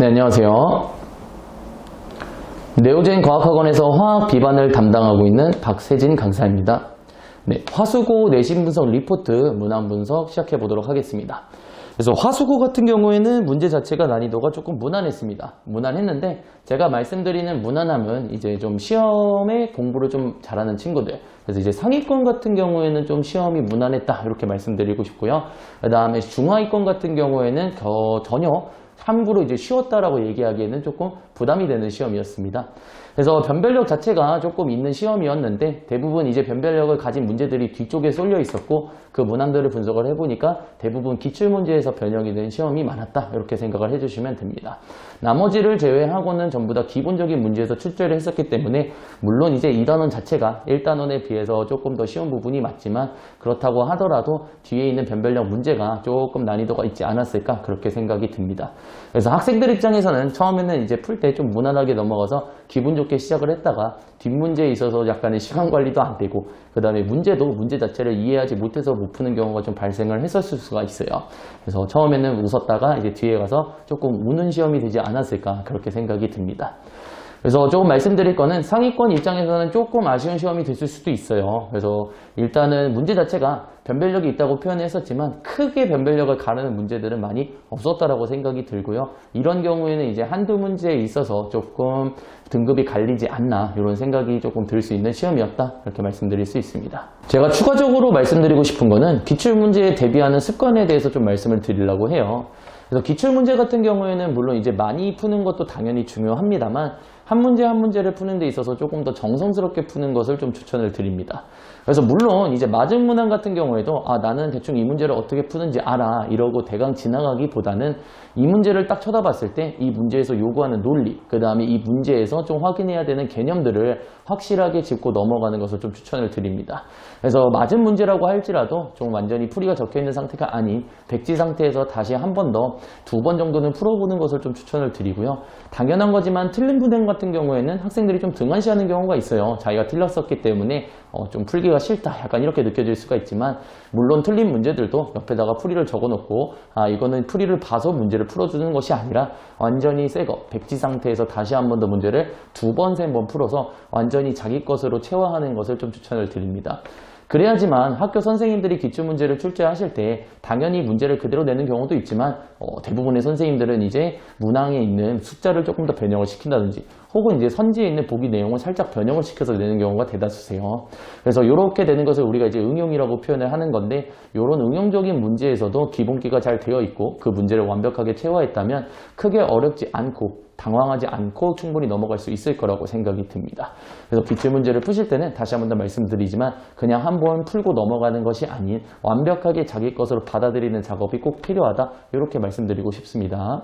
네, 안녕하세요. 네오젠 과학학원에서 화학 비반을 담당하고 있는 박세진 강사입니다. 네, 화수고 내신 분석 리포트 문항 분석 시작해 보도록 하겠습니다. 그래서 화수고 같은 경우에는 문제 자체가 난이도가 조금 무난했습니다. 무난했는데 제가 말씀드리는 무난함은 이제 좀 시험에 공부를 좀 잘하는 친구들. 그래서 이제 상위권 같은 경우에는 좀 시험이 무난했다 이렇게 말씀드리고 싶고요. 그 다음에 중하위권 같은 경우에는 겨- 전혀 함부로 이제 쉬웠다라고 얘기하기에는 조금 부담이 되는 시험이었습니다. 그래서 변별력 자체가 조금 있는 시험이었는데 대부분 이제 변별력을 가진 문제들이 뒤쪽에 쏠려 있었고 그 문항들을 분석을 해보니까 대부분 기출문제에서 변형이 된 시험이 많았다 이렇게 생각을 해주시면 됩니다. 나머지를 제외하고는 전부 다 기본적인 문제에서 출제를 했었기 때문에 물론 이제 2단원 자체가 1단원에 비해서 조금 더 쉬운 부분이 맞지만 그렇다고 하더라도 뒤에 있는 변별력 문제가 조금 난이도가 있지 않았을까 그렇게 생각이 듭니다. 그래서 학생들 입장에서는 처음에는 이제 풀 때 좀 무난하게 넘어가서 기분 좋게 시작을 했다가 뒷문제에 있어서 약간의 시간 관리도 안 되고 그 다음에 문제도 문제 자체를 이해하지 못해서 못 푸는 경우가 좀 발생을 했었을 수가 있어요. 그래서 처음에는 웃었다가 이제 뒤에 가서 조금 우는 시험이 되지 않았을까 그렇게 생각이 듭니다. 그래서 조금 말씀드릴 거는 상위권 입장에서는 조금 아쉬운 시험이 됐을 수도 있어요. 그래서 일단은 문제 자체가 변별력이 있다고 표현했었지만 크게 변별력을 가르는 문제들은 많이 없었다라고 생각이 들고요. 이런 경우에는 이제 한두 문제에 있어서 조금 등급이 갈리지 않나 이런 생각이 조금 들 수 있는 시험이었다 이렇게 말씀드릴 수 있습니다. 제가 추가적으로 말씀드리고 싶은 거는 기출문제에 대비하는 습관에 대해서 좀 말씀을 드리려고 해요. 그래서 기출문제 같은 경우에는 물론 이제 많이 푸는 것도 당연히 중요합니다만 한 문제 한 문제를 푸는 데 있어서 조금 더 정성스럽게 푸는 것을 좀 추천을 드립니다. 그래서 물론 이제 맞은 문항 같은 경우에도 아 나는 대충 이 문제를 어떻게 푸는지 알아 이러고 대강 지나가기보다는 이 문제를 딱 쳐다봤을 때 이 문제에서 요구하는 논리 그 다음에 이 문제에서 좀 확인해야 되는 개념들을 확실하게 짚고 넘어가는 것을 좀 추천을 드립니다. 그래서 맞은 문제라고 할지라도 좀 완전히 풀이가 적혀 있는 상태가 아닌 백지 상태에서 다시 한 번 더 두 번 정도는 풀어보는 것을 좀 추천을 드리고요. 당연한 거지만 틀린 분행 같은 경우에는 학생들이 좀 등한시하는 경우가 있어요. 자기가 틀렸었기 때문에 어, 좀 풀기가 싫다 약간 이렇게 느껴질 수가 있지만 물론 틀린 문제들도 옆에다가 풀이를 적어놓고 아 이거는 풀이를 봐서 문제를 풀어주는 것이 아니라 완전히 새거 백지 상태에서 다시 한 번 더 문제를 두 번 세 번 풀어서 완전히 자기 것으로 체화하는 것을 좀 추천을 드립니다. 그래야지만 학교 선생님들이 기출문제를 출제하실 때 당연히 문제를 그대로 내는 경우도 있지만 어, 대부분의 선생님들은 이제 문항에 있는 숫자를 조금 더 변형을 시킨다든지 혹은 이제 선지에 있는 보기 내용을 살짝 변형을 시켜서 내는 경우가 대다수세요. 그래서 이렇게 되는 것을 우리가 이제 응용이라고 표현을 하는 건데 이런 응용적인 문제에서도 기본기가 잘 되어 있고 그 문제를 완벽하게 체화했다면 크게 어렵지 않고 당황하지 않고 충분히 넘어갈 수 있을 거라고 생각이 듭니다. 그래서 기출 문제를 푸실 때는 다시 한 번 더 말씀드리지만 그냥 한 번 풀고 넘어가는 것이 아닌 완벽하게 자기 것으로 받아들이는 작업이 꼭 필요하다 이렇게 말씀드리고 싶습니다.